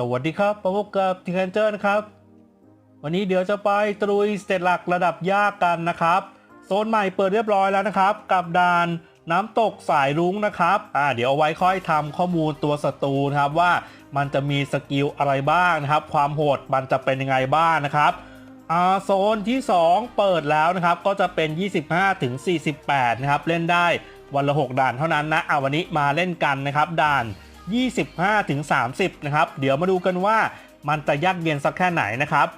สวัสดีครับพบกับทีนเจอร์นะครับ วันนี้เดี๋ยวจะไปตรุยสเตจหลักระดับยากกันนะครับ โซนใหม่เปิดเรียบร้อยแล้วนะครับ กับด่านน้ำตกสายรุ้งนะครับอ่าเดี๋ยวเอาไว้ค่อยทำข้อมูลตัวศัตรูนะครับว่ามันจะมีสกิลอะไรบ้างนะครับ ความโหดมันจะเป็นยังไงบ้างนะครับอ่าโซนที่ 2 เปิดแล้วนะครับก็จะเป็น 25ถึง48นะครับเล่นได้วันละ 6 ด่านเท่านั้นนะอ่าวันนี้มาเล่นกันนะครับด่าน 25ถึง30 นะครับ เดี๋ยวมาดูกันว่ามันจะยากเย็นสักแค่ไหนนะครับ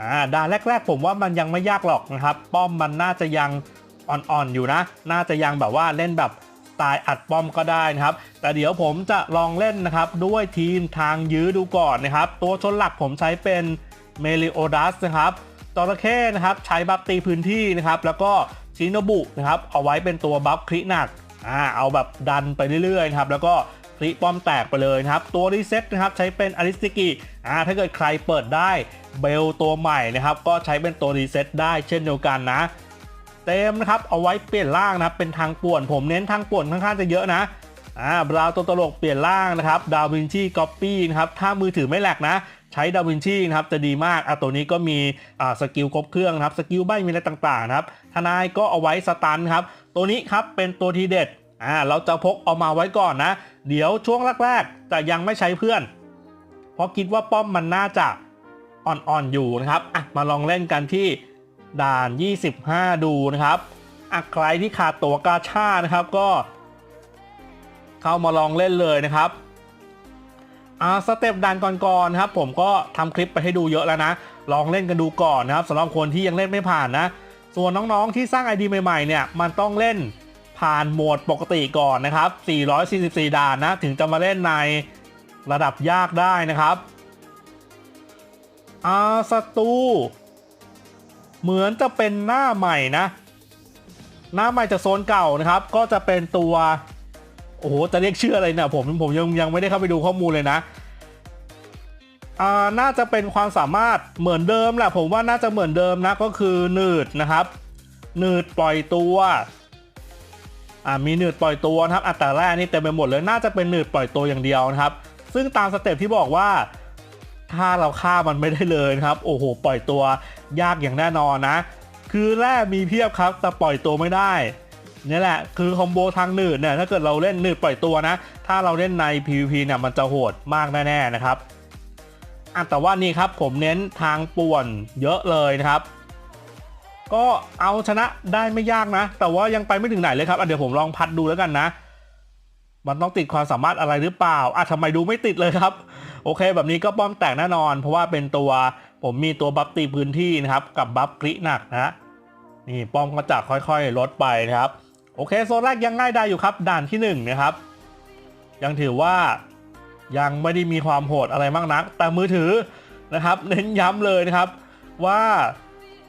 อ่าด่านแรก ๆ ผมว่ามันยังไม่ยากหรอกนะครับ ป้อมมันน่าจะยังอ่อนๆอยู่นะ น่าจะยังแบบว่าเล่นแบบตล์อัดป้อมก็ได้นะครับ แต่เดี๋ยวผมจะลองเล่นนะครับ ด้วยทีมทางยื้อดูก่อนนะครับ ตัวชนหลักผมใช้เป็นเมลิโอดัสนะครับจระเข้นะครับใช้บัฟตีพื้นที่นะครับ แล้วก็ชิโนบุนะครับ เอาไว้เป็นตัวบัฟคลิหนักอ่าเอาแบบดันไปเรื่อยๆนะครับ แล้วก็ คลิป้อมแตกไปเลยนะครับ ตัวรีเซ็ตนะครับใช้เป็นอริสติกิอ่าถ้าเกิดใครเปิดได้เบลตัวใหม่นะครับก็ใช้เป็นตัวรีเซ็ตได้เช่นเดียวกันนะ เต็มนะครับเอาไว้เปลี่ยนร่างนะครับเป็นทางป่วนผมเน้นทางป่วนค่อนข้างจะเยอะนะอ่าบราวตัวตลกเปลี่ยนร่างนะครับดาวินชีก๊อปปี้นะครับถ้ามือถือไม่แหลกนะใช้ดาวินชีนะครับจะดีมากอะตัวนี้ก็มีอ่าสกิลครบเครื่องนะครับสกิลใบมีอะไรต่างๆนะครับทนายก็เอาไว้สตันครับตัวนี้ครับเป็นตัวทีเด็ดอ่าเราจะพกเอามาไว้ก่อนนะ เดี๋ยวช่วงแรกๆจะยังไม่ใช้เพื่อน เพราะคิดว่าป้อมมันน่าจะอ่อนๆอยู่นะครับอะมาลองเล่นกันที่ด่าน 25 ดูนะครับอะใครที่ขาดตัวกาชานะครับก็ เข้ามาลองเล่นเลยนะครับอ่าสเต็ปด่านก่อนๆนะครับ ผมก็ทำคลิปไปให้ดูเยอะแล้วนะ ลองเล่นกันดูก่อนนะครับสำหรับคนที่ยังเล่นไม่ผ่านนะ ส่วนน้องๆที่สร้าง ID ใหม่ๆเนี่ยมันต้องเล่น ผ่านโหมดปกติก่อนนะครับ 444 ด่านนะ ถึงจะมาเล่นในระดับยากได้นะครับอาสตูเหมือนจะเป็นหน้าใหม่นะ หน้าใหม่จากโซนเก่านะครับ ก็จะเป็นตัว โอ้โห จะเรียกชื่ออะไรเนี่ยผมผมยังยังไม่ได้เข้าไปดูข้อมูลเลยนะอ่าน่าจะเป็นความสามารถเหมือนเดิมแหละผมว่าน่าจะเหมือนเดิมนะก็คือหนืดนะครับหนืดปล่อยตัว มีหนืดปล่อยตัวนะครับอัตราแรกนี่เต็มไปหมดเลยน่าจะเป็นหนืดปล่อยตัวอย่างเดียวนะครับ ซึ่งตามสเต็ปที่บอกว่าถ้าเราฆ่ามันไม่ได้เลยนะครับ โอ้โห ปล่อยตัวยากอย่างแน่นอนนะ คือแร่มีเพียบครับ แต่ปล่อยตัวไม่ได้นี่แหละ คือคอมโบทางหนืดเนี่ยถ้าเกิดเราเล่นหนืดปล่อยตัวนะ ถ้าเราเล่นใน PVP เนี่ยมันจะโหดมากแน่ๆนะครับอะแต่ว่านี่ครับผมเน้นทางป่วนเยอะเลยนะครับ ก็เอาชนะได้ไม่ยากนะ แต่ว่ายังไปไม่ถึงไหนเลยครับเดี๋ยวผมลองพัดดูแล้วกันนะ มันต้องติดความสามารถอะไรหรือเปล่าอะทำไมดูไม่ติดเลยครับ โอเค แบบนี้ก็ป้อมแตกแน่นอน เพราะว่าเป็นตัวผมมีตัวบัฟตีพื้นที่นะครับ กับบัฟกริหนักนะนี่ป้อมก็จะค่อยๆ ลดไปนะครับ โอเคโซนแรกยังง่ายได้อยู่ครับ ด่านที่1นงนะครับ ยังถือว่ายังไม่ได้มีความโหดอะไรมากนัก แต่มือถือนะครับ เน้นย้ำเลยนะครับ ว่า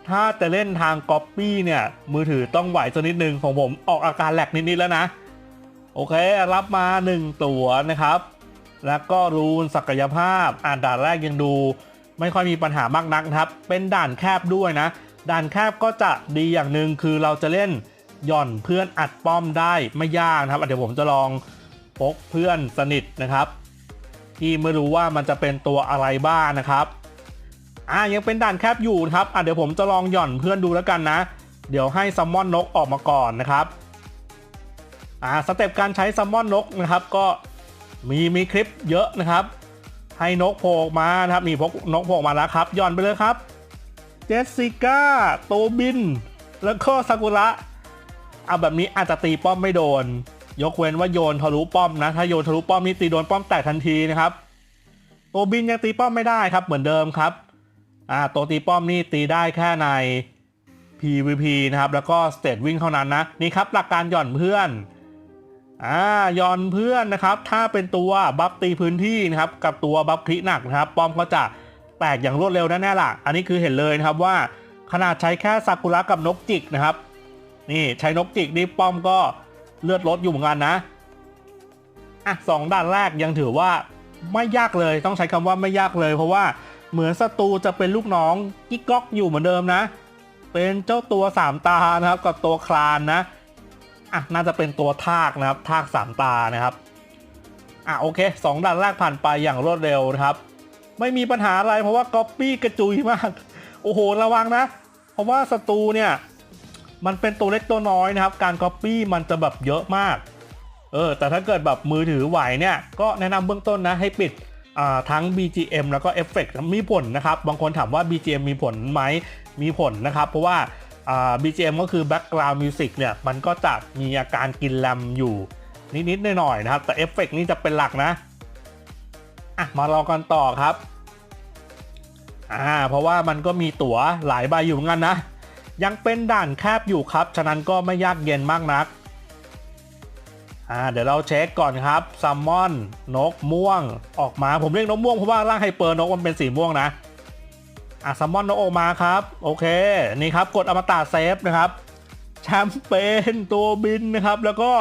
ถ้าจะเล่นทางก๊อปปี้เนี่ย มือถือต้องไหวสักนิดนึงของผมออกอาการแหลกนิด ๆ แล้วนะ โอเครับมา 1 ตัวนะครับ แล้วก็รูนศักยภาพ อ่านด่านแรกยังดู ไม่ค่อยมีปัญหามากนักครับ เป็นด่านแคบด้วยนะ ด่านแคบก็จะดีอย่างหนึ่งคือเราจะเล่นหย่อนเพื่อนอัดป้อมได้ไม่ยากนะครับเดี๋ยวผมจะลองพกเพื่อนสนิทนะครับ ที่ไม่รู้ว่ามันจะเป็นตัวอะไรบ้างนะครับ อะยังเป็นด่านแคบอยู่นะครับอะเดี๋ยวผมจะลองหย่อนเพื่อนดูแล้วกันนะ เดี๋ยวให้ซัมมอนนกออกมาก่อนนะครับอ่าสเต็ปการใช้ซัมมอนนกนะครับ ก็มีมีคลิปเยอะนะครับ ให้นกโผล่มานะครับนี่พกนกโผล่มาแล้วครับหย่อนไปเลยครับเจสสิก้าโตบิน แล้วก็ซากุระเอาแบบนี้อาจจะตีป้อมไม่โดน ยกเว้นว่าโยนทะลุป้อมนะ ถ้าโยนทะลุป้อมนี่ตีโดนป้อมแตกทันทีนะครับ โตบินยังตีป้อมไม่ได้ครับเหมือนเดิมครับ อ่าตัวตีป้อมนี่ตีได้แค่ใน PVP นะครับ แล้วก็สเตตวิ่งเท่านั้นนะ นี่ครับหลักการหย่อนเพื่อนอ่าย่อนเพื่อนนะครับ ถ้าเป็นตัวบัฟตีพื้นที่นะครับ กับตัวบัฟคลิหนักนะครับ ป้อมก็จะแตกอย่างรวดเร็วแน่ๆล่ะ อันนี้คือเห็นเลยนะครับว่าขนาดใช้แค่ซากุระกับนกจิกนะครับ นี่ใช้นกจิกนี่ป้อมก็เลือดลดอยู่เหมือนกันนะอะสองด่านแรกยังถือว่าไม่ยากเลยต้องใช้คำว่าไม่ยากเลย เพราะว่า เหมือนศัตรูจะเป็นลูกน้องกิ๊กก๊อกอยู่เหมือนเดิมนะ เป็นเจ้าตัวสามตานะครับกับตัวคลานนะอะน่าจะเป็นตัวทากนะครับทากสามตานะครับอะโอเคสองด่านแรกผ่านไปอย่างรวดเร็วนะครับ ไม่มีปัญหาอะไรเพราะว่าก๊อปปี้กระจุยมากโอ้โหระวังนะ เพราะว่าศัตรูเนี่ยมันเป็นตัวเล็กตัวน้อยนะครับ การก๊อปปี้มันจะแบบเยอะมาก เออ แต่ถ้าเกิดแบบมือถือไหวเนี่ย ก็แนะนำเบื้องต้นนะให้ปิด ทั้ง BGM แล้วก็เอฟเฟกต์มีผลนะครับ บางคนถามว่า BGM มีผลไหมมีผลนะครับ เพราะว่า BGM ก็คือ Background Music เนี่ย มันก็จะมีอาการกินแรมอยู่ นิดๆหน่อยๆนะครับ แต่เอฟเฟกต์นี่จะเป็นหลักนะ อะ มาลองกันต่อครับ อ่า เพราะว่ามันก็มีตั๋วหลายใบอยู่เหมือนกันนะ ยังเป็นด่านแคบอยู่ครับ ฉะนั้นก็ไม่ยากเย็นมากนัก อ่าเดี๋ยวเราเช็คก่อนครับซัมมอนนกม่วงออกมาผมเรียกนกม่วงเพราะว่าร่างไฮเปอร์นกมันเป็นสีม่วงนะอะซัมมอนนกออกมาครับ โอเค นี่ครับกดอมตะเซฟนะครับแชมเปญตัวบินนะครับ แล้วก็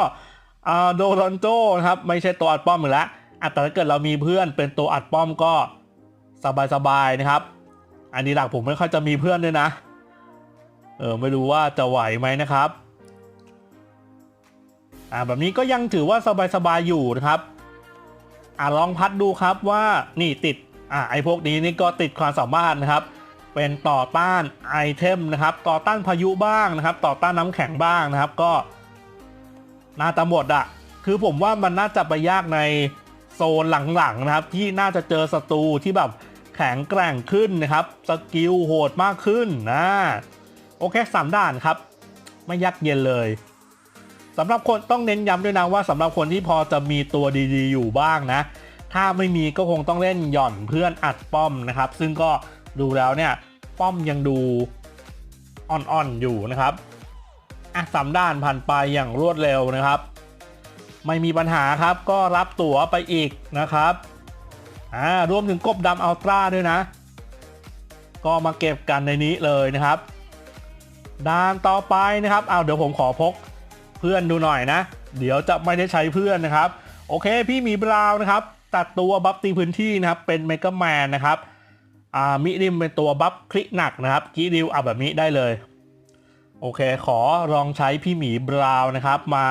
อ่าโดรอนโจนะครับ ไม่ใช่ตัวอัดป้อมอีกแล้วอะแต่ถ้าเกิดเรามีเพื่อนเป็นตัวอัดป้อมก็สบายๆนะครับ อันนี้หลักผมไม่ค่อยจะมีเพื่อนด้วยนะ เออไม่รู้ว่าจะไหวไหมนะครับ อ่าแบบนี้ก็ยังถือว่าสบายๆอยู่นะครับอ่าลองพัดดูครับว่านี่ติดอ่าไอพวกนี้นี่ก็ติดความสามารถนะครับ เป็นต่อต้านไอเทมนะครับ ต่อต้านพายุบ้างนะครับ ต่อต้านน้ำแข็งบ้างนะครับ ก็น่าจะหมดอะคือผมว่ามันน่าจะไปยากในโซนหลังๆนะครับ ที่น่าจะเจอศัตรูที่แบบแข็งแกร่งขึ้นนะครับสกิลโหดมากขึ้นนะโอเคสามด่านครับ ไม่ยากเย็นเลย สำหรับคนต้องเน้นย้ำด้วยนะว่าสำหรับคนที่พอจะมีตัวดีๆ อยู่บ้างนะ ถ้าไม่มีก็คงต้องเล่นหย่อนเพื่อนอัดป้อมนะครับ ซึ่งก็ดูแล้วเนี่ยป้อมยังดูอ่อนๆอยู่นะครับอะสามด้านผ่านไปอย่างรวดเร็วนะครับ ไม่มีปัญหาครับก็รับตั๋วไปอีกนะครับอ่ารวมถึงกบดำอัลตร้าด้วยนะ ก็มาเก็บกันในนี้เลยนะครับ ด้านต่อไปนะครับเอาเดี๋ยวผมขอพก พื่อนดูหน่อยนะ เดี๋ยวจะไม่ได้ใช้เพื่อนนะครับ โอเคพี่หมีบราวนะครับ ตัดตัวบัฟตีพื้นที่นะครับ เป็นเมก a แมนนะครับอ่ามิริมเป็นตัวบัฟคลิกหนักนะครับกีดิวเอาแบบนี้ได้เลย โอเค ขอลองใช้พี่หมีบราวน์นะครับ มา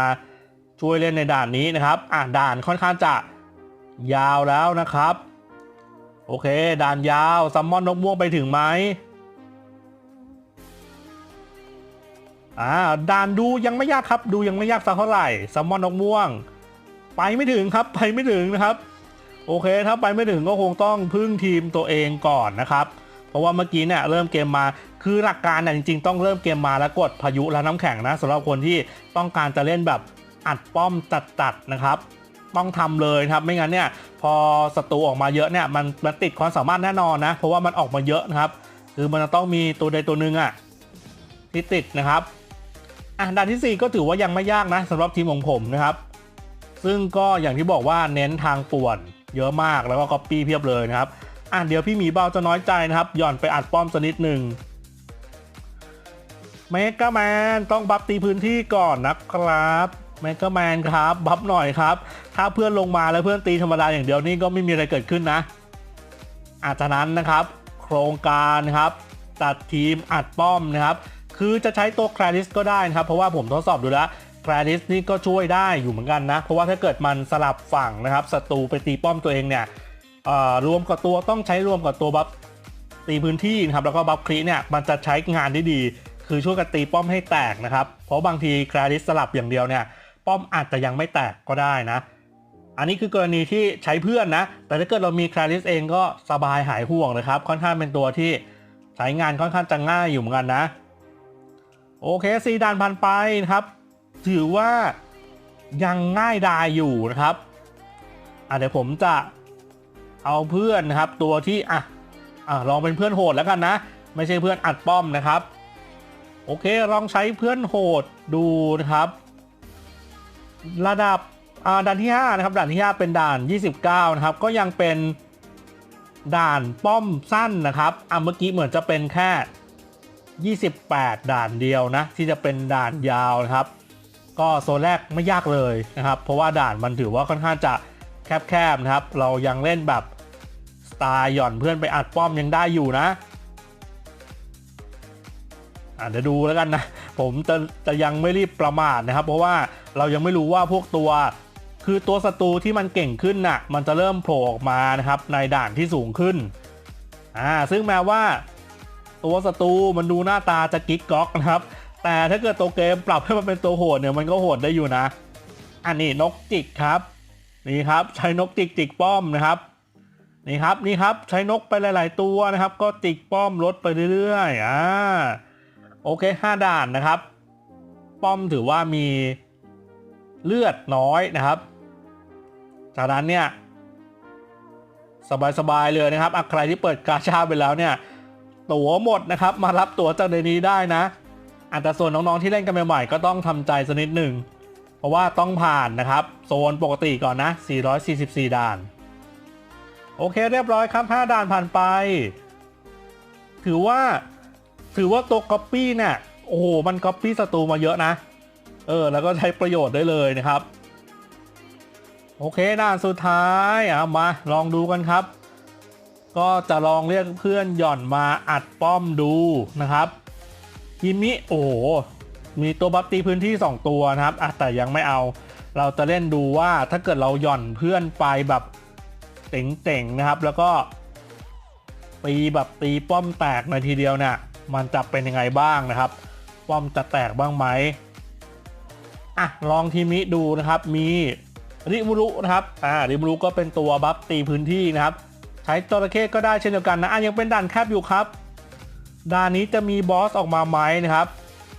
ช่วยเล่นในด่านนี้นะครับ อ่าด่านค่อนข้างจะยาวแล้วนะครับ โอเค ด่านยาวซัมมอนนกม่วงไปถึงไหม อ่าด่านดูยังไม่ยากครับ ดูยังไม่ยากสักเท่าไหร่ซัมอนนกม่วง ไปไม่ถึงครับ ไปไม่ถึงนะครับ โอเค ถ้าไปไม่ถึงก็คงต้องพึ่งทีมตัวเองก่อนนะครับ เพราะว่าเมื่อกี้เนี่ยเริ่มเกมมาคือหลักการเนี่ยจริงๆ ต้องเริ่มเกมมาแล้วกดพายุและน้ำแข็งนะสำหรับคนที่ต้องการจะเล่นแบบอัดป้อมจัดๆนะครับ ต้องทำเลยครับไม่งั้นเนี่ยพอศัตรูออกมาเยอะเนี่ยมันมันติดความสามารถแน่นอนนะ เพราะว่ามันออกมาเยอะนะครับ คือมันจะต้องมีตัวใดตัวหนึ่งอะที่ติดนะครับ อะด่านทีสี่ 4 ก็ถือว่ายังไม่ยากนะสำหรับทีมของผมนะครับ ซึ่งก็อย่างที่บอกว่าเน้นทางป่วน เยอะมากแล้วก็ก๊อปปี้เพียบเลยนะครับอะเดี๋ยวพี่หมีเบาจะน้อยใจนะครับหย่อนไปอัดป้อมสักนิดหนึ่งเมกาแมนต้องบัฟตีพื้นที่ก่อนนะครับเมกาแมนครับบัฟหน่อยครับ ถ้าเพื่อนลงมาแล้วเพื่อนตีธรรมดาอย่างเดียวนี่ก็ไม่มีอะไรเกิดขึ้นนะอาจจะนั้นนะครับ โครงการนะครับ ตัดทีมอัดป้อมนะครับ คือจะใช้ตัวคลาริสก็ได้นะครับ เพราะว่าผมทดสอบดูแล้วคลาริสนี่ก็ช่วยได้อยู่เหมือนกันนะ เพราะว่าถ้าเกิดมันสลับฝั่งนะครับศัตรูไปตีป้อมตัวเองเนี่ยรวมกับตัวต้องใช้รวมกับตัวบัฟตีพื้นที่นะครับแล้วก็บัฟคลีเนี่ยมันจะใช้งานได้ดี คือช่วยกันตีป้อมให้แตกนะครับ เพราะบางทีคลาริสสลับอย่างเดียวเนี่ยป้อมอาจจะยังไม่แตกก็ได้นะ อันนี้คือกรณีที่ใช้เพื่อนนะ แต่ถ้าเกิดเรามีคลาริสเองก็สบายหายห่วงนะครับ ค่อนข้างเป็นตัวที่ใช้งานค่อนข้างจะง่ายอยู่เหมือนกันนะ โอเคซีดานพันไปนะครับ ถือว่ายังง่ายดายอยู่นะครับอะเดี๋ยวผมจะเอาเพื่อนนะครับ ตัวที่อะอะลองเป็นเพื่อนโหดแล้วกันนะ ไม่ใช่เพื่อนอัดป้อมนะครับ โอเคลองใช้เพื่อนโหดดูนะครับ ระดับอ่าด่านที่5นะครับด่านที่ 5 เป็นด่าน 29 นะครับ ก็ยังเป็นด่านป้อมสั้นนะครับอะเมื่อกี้เหมือนจะเป็นแค่ 28 ด่านเดียวนะ ที่จะเป็นด่านยาวนะครับ ก็โซนแรกไม่ยากเลยนะครับ เพราะว่าด่านมันถือว่าค่อนข้างจะแคบๆนะครับ เรายังเล่นแบบสไตล์หย่อนเพื่อนไปอัดป้อมยังได้อยู่นะอะเดี๋ยวดูแล้วกันนะ ผมจะจะยังไม่รีบประมาทนะครับ เพราะว่าเรายังไม่รู้ว่าพวกตัว คือตัวศัตรูที่มันเก่งขึ้นน่ะมันจะเริ่มโผล่ออกมานะครับในด่านที่สูงขึ้นอ่าซึ่งแม้ว่า ตัวศัตรูมันดูหน้าตาจะกิ๊กก๊อกนะครับ แต่ถ้าเกิดตัวเกมปรับให้มันเป็นตัวโหดเนี่ยมันก็โหดได้อยู่นะ อันนี้นกจิกครับ นี่ครับใช้นกจิกจิกป้อมนะครับ นี่ครับนี่ครับใช้นกไปหลาย ๆ ตัวนะครับ ก็จิกป้อมลดไปเรื่อยๆอ่าโอเค 5 ด่านนะครับ ป้อมถือว่ามีเลือดน้อยนะครับ จากนั้นเนี่ย สบาย ๆ เลยนะครับอะใครที่เปิดกาชาไปแล้วเนี่ย ตั๋วหมดนะครับ มารับตั๋วจากในนี้ได้นะอันแต่ส่วนน้องๆที่เล่นกันใหม่ๆก็ต้องทำใจสักนิดหนึ่งเพราะว่าต้องผ่านนะครับ โซนปกติก่อนนะ 444 ด่าน โอเคเรียบร้อยครับ 5 ด่านผ่านไป ถือว่าถือว่าตัวก๊อปปี้เนี่ยโอ้โหมันก๊อปปี้ศัตรูมาเยอะนะ เออ แล้วก็ใช้ประโยชน์ได้เลยนะครับ โอเคด่านสุดท้ายอะมาลองดูกันครับ ก็จะลองเรียกเพื่อนหย่อนมาอัดป้อมดูนะครับยิมิโอ้มีตัวบัฟตีพื้นที่ 2 ตัวนะครับแต่ยังไม่เอา เราจะเล่นดูว่าถ้าเกิดเราหย่อนเพื่อนไปแบบเต่งๆนะครับ แล้วก็ตีแบบตีป้อมแตกในทีเดียวเนี่ยมันจะเป็นยังไงบ้างนะครับ ป้อมจะแตกบ้างไหมอะลองทีมนี้ดูนะครับมีริมูรุนะครับอ่าริมูรุก็เป็นตัวบัฟตีพื้นที่นะครับ ใช้จระเข้ก็ได้เช่นเดียวกันนะอะยังเป็นด่านแคบอยู่ครับ ด่านนี้จะมีบอสออกมาไหมนะครับ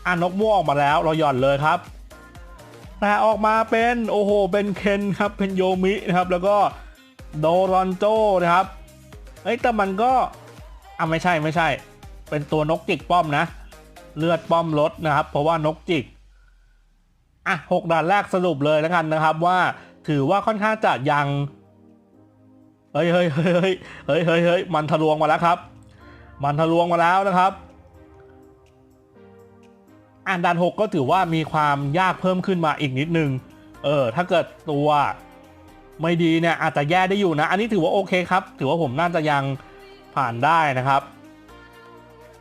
อ่านกม่วงออกมาแล้วเราหย่อนเลยครับ แต่ออกมาเป็นโอ้โหเป็นเคนครับเป็นโยมินะครับ แล้วก็โดรอนโจนะครับเอ้ยแต่มันก็อะไม่ใช่ไม่ใช่ เป็นตัวนกจิกป้อมนะ เลือดป้อมลดนะครับ เพราะว่านกจิกอะหกด่านแรกสรุปเลยแล้วกันนะครับว่าถือว่าค่อนข้างจะยัง เฮ้ยเฮ้ยเฮ้ยเฮ้ยเฮ้ยเฮ้ยมันทะลวงมาแล้วครับ มันทะลวงมาแล้วนะครับอ่านด่านหกก็ถือว่ามีความยากเพิ่มขึ้นมาอีกนิดนึง เออ ถ้าเกิดตัวไม่ดีเนี่ยอาจจะแย่ได้อยู่นะ อันนี้ถือว่าโอเคครับ ถือว่าผมน่าจะยังผ่านได้นะครับ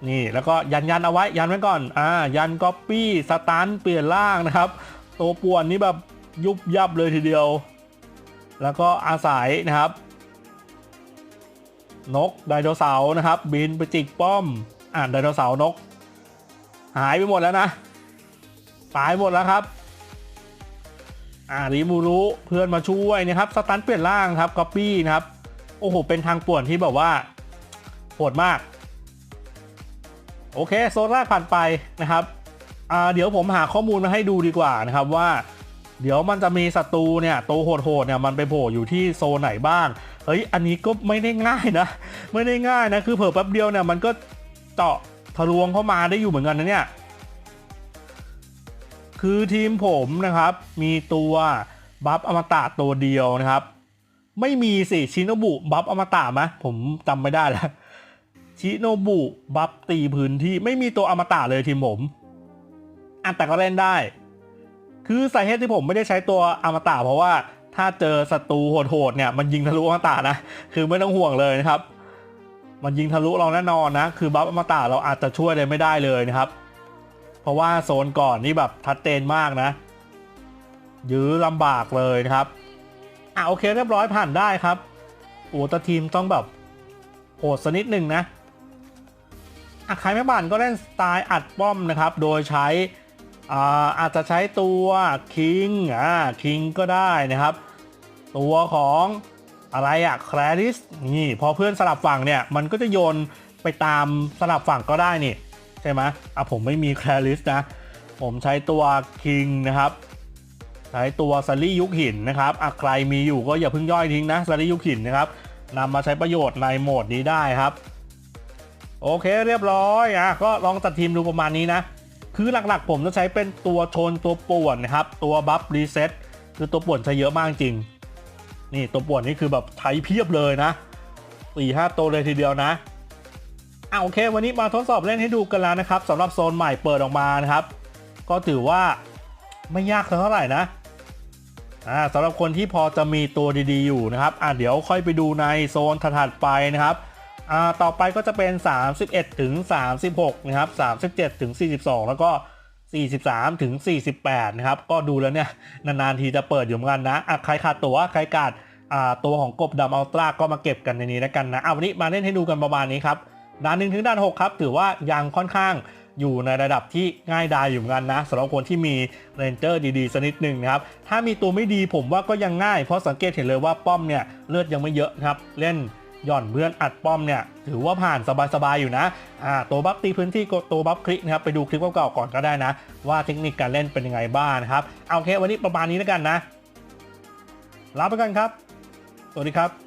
นี่แล้วก็ยันยันเอาไว้ยันไว้ก่อน อ่า ยันก๊อปปี้สตันเปลี่ยนร่างนะครับ ตัวป่วนนี่แบบยุบยับเลยทีเดียว แล้วก็อาศัยนะครับ นกไดโนเสาร์นะครับ บินไปจิกป้อม อ่านไดโนเสาร์นก หายไปหมดแล้วนะตายหมดแล้วครับ อ่าริมูรุเพื่อนมาช่วยนะครับสตันเปลี่ยนร่างครับก๊อปปี้นะครับ โอ้โห เป็นทางป่วนที่แบบว่าโหดมาก โอเค โซนแรกผ่านไปนะครับอ่าเดี๋ยวผมหาข้อมูลมาให้ดูดีกว่านะครับว่า เดี๋ยวมันจะมีศัตรูเนี่ยตัวโหดๆเนี่ยมันไปโผล่อยู่ที่โซนไหนบ้าง เฮ้ยอันนี้ก็ไม่ได้ง่ายนะ ไม่ได้ง่ายนะ คือเผิ่แป๊บเดียวเนี่ยมันก็เจาะทะลวงเข้ามาได้อยู่เหมือนกันนะเนี่ยคือทีมผมนะครับ มีตัวบัฟอมตะตัวเดียวนะครับ ไม่มีสิชิโนบุบัฟอมตะไหมผมจำไม่ได้แล้วชิโนบุบัฟตีพื้นที่ไม่มีตัวอมตะเลยทีมผมอันแต่ก็เล่นได้ คือสาเหตุที่ผมไม่ได้ใช้ตัวอมตะเพราะว่า ถ้าเจอศัตรูโหดๆเนี่ยมันยิงทะลุอมตะนะ คือไม่ต้องห่วงเลยนะครับ มันยิงทะลุเราแน่นอนนะ คือบัฟอมตะเราอาจจะช่วยอะไรไม่ได้เลยนะครับ เพราะว่าโซนก่อนนี่แบบชัดเจนมากนะ ยื้อลำบากเลยนะครับ อะโอเคเรียบร้อยผ่านได้ครับ โอ้แต่ทีมต้องแบบโหดสนิดหนึ่งนะอะใครไม่บั่นก็เล่นสไตล์อัดป้อมนะครับ โดยใช้ อาอาจจะใช้ตัวคิงอ่าคิงก็ได้นะครับ ตัวของอะไรอะแคลริสนี่พอเพื่อนสลับฝั่งเนี่ย มันก็จะโยนไปตามสลับฝั่งก็ได้นี่ ใช่ไหมอะผมไม่มีแคลริสนะ ผมใช้ตัวคิงนะครับ ใช้ตัวซัลลี่ยุคหินนะครับอะใครมีอยู่ก็อย่าเพิ่งย่อยทิ้งนะซัลลี่ยุคหินนะครับนำมาใช้ประโยชน์ในโหมดนี้ได้ครับ โอเคเรียบร้อยอะก็ลองตัดทีมดูประมาณนี้นะ คือหลักๆ ผมจะใช้เป็นตัวชนตัวป่วนนะครับ ตัวบัฟรีเซ็ตคือตัวป่วนใช้เยอะมากจริง นี่ตัวป่วนนี่คือแบบใช้เพียบเลยนะสี่ห้าตัวเลยทีเดียวนะอะโอเค วันนี้มาทดสอบเล่นให้ดูกันแล้วนะครับสำหรับโซนใหม่เปิดออกมานะครับ ก็ถือว่าไม่ยากเท่าไหร่นะอ่าสำหรับคนที่พอจะมีตัวดีๆอยู่นะครับอะเดี๋ยวค่อยไปดูในโซนถัดๆไปนะครับ ต่อไปก็จะเป็น 31 ถึง 36 นะครับ 37 ถึง 42 แล้วก็ 43 ถึง 48 นะครับ ก็ดูแล้วเนี่ย นาน ๆ ทีจะเปิดอยู่เหมือนกันนะะใครขาดตัวใครขาดตัวของกบดำอัลตร้าก็มาเก็บกันในนี้แล้วกันนะเอาวันนี้มาเล่นให้ดูกันประมาณนี้ครับด่านหนึ่งถึงด่านหกครับ ถือว่ายังค่อนข้างอยู่ในระดับที่ง่ายดายอยู่เหมือนกันนะสำหรับคนที่มีเรนเจอร์ดีๆสักนิดหนึ่งนะครับ ถ้ามีตัวไม่ดีผมว่าก็ยังง่ายเพราะสังเกตเห็นเลยว่าป้อมเนี่ยเลือดยังไม่เยอะครับเล่น หย่อนเพื่อนอัดป้อมเนี่ยถือว่าผ่านสบายๆอยู่นะอ่าตัวบัฟตีพื้นที่กดตัวบัฟคลิกนะครับไปดูคลิปเก่าๆก่อนก็ได้นะ ว่าเทคนิคการเล่นเป็นยังไงบ้างนะครับเอาโอเควันนี้ประมาณนี้แล้วกันนะลาไปกันครับ สวัสดีครับ